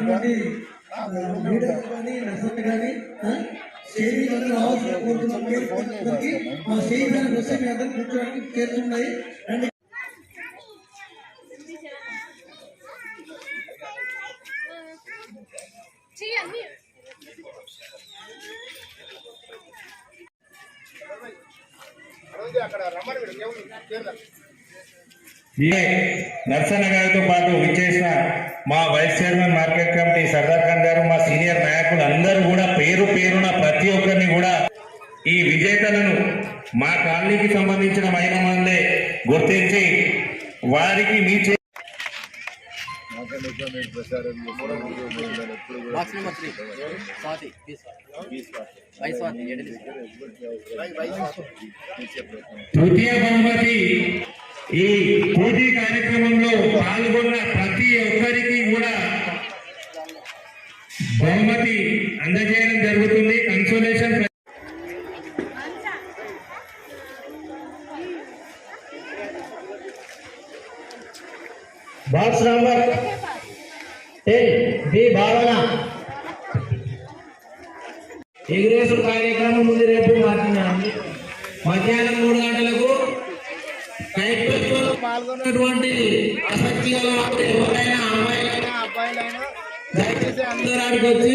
కానీ కానీ స్టేజ్ అందరూ రావాల్సిన కోరుతున్నాం మా స్టేజ్ వస్తే మీ అందరూ కూర్చోడానికి చేరుతున్నాయి అండ్ నర్సన్న గారితో పాటు విచ్చేసిన మా vice chairman market committee Sardar Khan గారు మా సీనియర్ నాయకులు అందరూ కూడా పేరు పేరున ప్రతి ఒక్కరిని కూడా ఈ విజేతలను మా కాలనీకి సంబంధించిన మహిళ మందే గుర్తించి వారికి మీ తృతీయ బహుమతి ఈ పోటీ కార్యక్రమంలో పాల్గొన్న అందజేయడం జరుగుతుంది. Consolation box number ten B Bhavana. ఎగురేసు కార్యక్రమం ఉంది రేపు మధ్యాహ్నం మధ్యాహ్నం మూడు గంటలకు పాల్గొన్నటువంటి ఆసక్తి గల ఎవరైనా అమ్మాయిలైనా అబ్బాయిలైనా దయచేసి అందరూ ఆడికి వచ్చి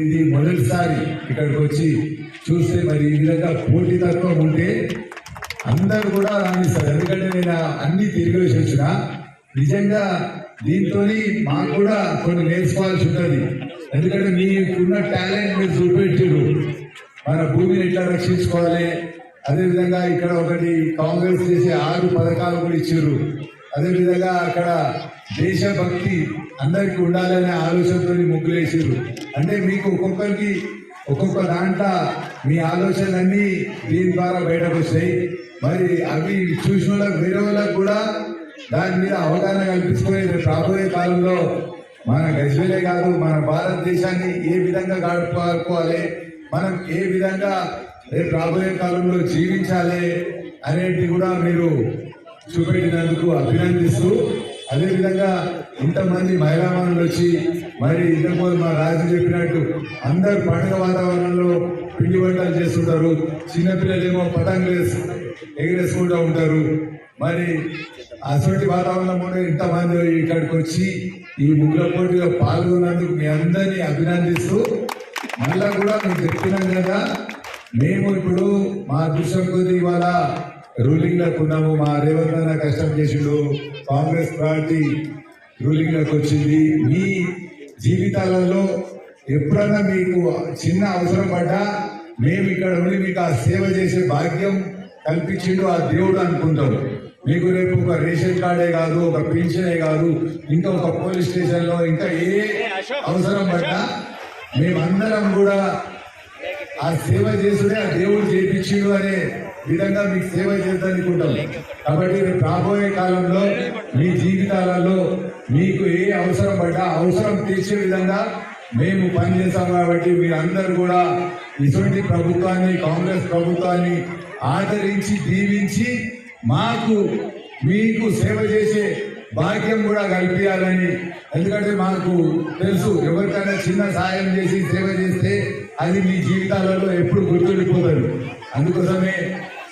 ఇది మొదటిసారి ఇక్కడికి వచ్చి చూస్తే మరి ఈ విధంగా పోటీ తత్వం ఉంటే అందరూ కూడా రాణిస్తారు ఎందుకంటే నేను అన్ని తిరిగి వచ్చిన. నిజంగా దీంతో మాకు కూడా కొన్ని నేర్చుకోవాల్సి ఉంటుంది. ఎందుకంటే మీకున్న టాలెంట్ మీరు చూపెట్టారు మన భూమిని ఎట్లా రక్షించుకోవాలి? అదేవిధంగా ఇక్కడ ఒకటి కాంగ్రెస్ చేసే ఆరు పథకాలు కూడా ఇచ్చారు అదేవిధంగా అక్కడ దేశభక్తి అందరికీ ఉండాలనే ఆలోచనతో ముగ్గులేసారు అంటే మీకు ఒక్కొక్కరికి ఒక్కొక్క దాంట్లో మీ ఆలోచనలన్నీ దీని ద్వారా బయటకు వస్తాయి మరి అవి చూసిన వాళ్ళకి వేరే వాళ్ళకి కూడా దాని మీద అవగాహన కల్పిస్తూ రాబోయే కాలంలో మన గజ్వేలే కాదు మన భారతదేశాన్ని ఏ విధంగా గడపాలి మనం ఏ విధంగా రేపు రాబోయే కాలంలో జీవించాలి అనేది కూడా మీరు చూపెట్టినందుకు అభినందిస్తూ అదేవిధంగా ఇంతమంది మహిళామణులు వచ్చి మరి ఇంతకుముందు మా రాజు చెప్పినట్టు అందరు పండుగ వాతావరణంలో పిండి వంటలు చేస్తుంటారు. చిన్నపిల్లలేమో పతంగులు వేసు- ఎగిరేసుకుంటూ ఉంటారు. మరి అటువంటి వాతావరణంలో ఇంతమంది ఇక్కడికి వచ్చి ఈ ముగ్గుల పోటీలో పాల్గొన్నందుకు మీ అందరినీ అభినందిస్తూ మళ్ళా కూడా మేము చెప్తున్నాం కదా మేము ఇప్పుడు మా దృశ్యం కొద్ది ఇవాళ రూలింగ్లోకి ఉన్నాము. మా రేవంత్ అన్న కష్టం చేసిండు. కాంగ్రెస్ పార్టీ రూలింగ్ వచ్చింది. మీ జీవితాలలో ఎప్పుడన్నా మీకు చిన్న అవసరం పడ్డా మేము ఇక్కడ ఉండి మీకు ఆ సేవ చేసే భాగ్యం కల్పించిండు ఆ దేవుడు అనుకుంటాం. మీకు రేపు ఒక రేషన్ కార్డే కాదు ఒక పెన్షనే కాదు ఇంకా ఒక పోలీస్ స్టేషన్లో ఇంకా ఏ అవసరం పడ్డా మేమందరం కూడా ఆ సేవ చేసుడే ఆ దేవుడు చేపించిండు అనే విధంగా మీకు సేవ చేద్దానుకుంటాం కాబట్టి రాబోయే కాలంలో మీ జీవితాలలో మీకు ఏ అవసరం పడ్డా అవసరం తీర్చే విధంగా మేము పనిచేస్తాం కాబట్టి మీరందరూ కూడా ఇటువంటి ప్రభుత్వాన్ని కాంగ్రెస్ ప్రభుత్వాన్ని ఆదరించి దీవించి మాకు మీకు సేవ చేసే భాగ్యం కూడా కల్పించాలని. ఎందుకంటే మాకు తెలుసు ఎవరికైనా చిన్న సాయం చేసి సేవ చేస్తే అది మీ జీవితాలలో ఎప్పుడు గుర్తుండిపోతారు అందుకోసమే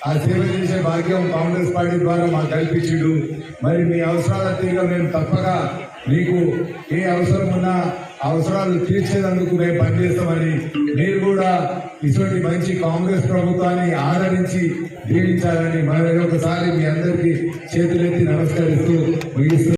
ఆ సేవ చేసే భాగ్యం కాంగ్రెస్ పార్టీ ద్వారా మాకు కల్పించిండు. మరి మీ అవసరాల తీరుగా మేము తప్పక మీకు ఏ అవసరం ఉన్నా అవసరాలు తీర్చేందుకు మేము పనిచేస్తామని మీరు కూడా ఇటువంటి మంచి కాంగ్రెస్ ప్రభుత్వాన్ని ఆదరించి దీవించాలని మరొకసారి మీ అందరికీ చేతులెత్తి నమస్కరిస్తూ ముగిస్తూ